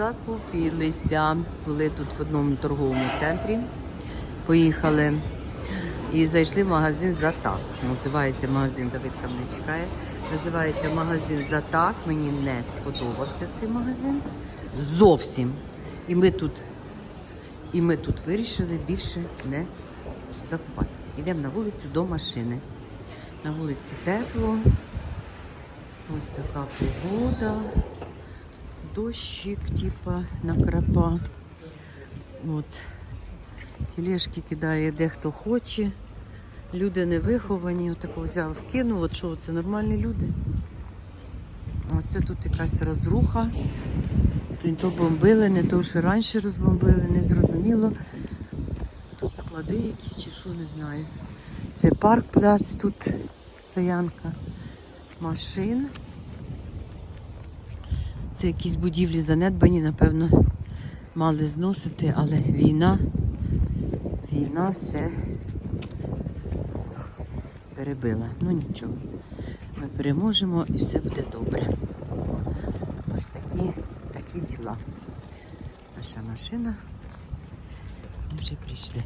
закупилися. Були тут в одному торговому центрі. Поїхали і зайшли в магазин Затак. Називається магазин мене чекає. Називається магазин Затак. Мені не сподобався цей магазин. Зовсім. І ми тут, і ми тут вирішили більше не закупатися. Йдемо на вулицю до машини. На вулиці тепло. Ось така погода. Дощик, типа, накрапа. От. Тележки кидає де хто хоче. Люди не виховані. Отако взяв, кинув. От що це нормальні люди. Ось це тут якась розруха. Не то бомбили, не то що раніше розбомбили, не зрозуміло. Тут склади якісь чи що, не знаю. Це парк пляц, тут стоянка машин. Це якісь будівлі занедбані, напевно, мали зносити, але війна, війна все перебила. Ну нічого. Ми переможемо і все буде добре. Ось такі, такі діла. Наша машина. Вже прийшли.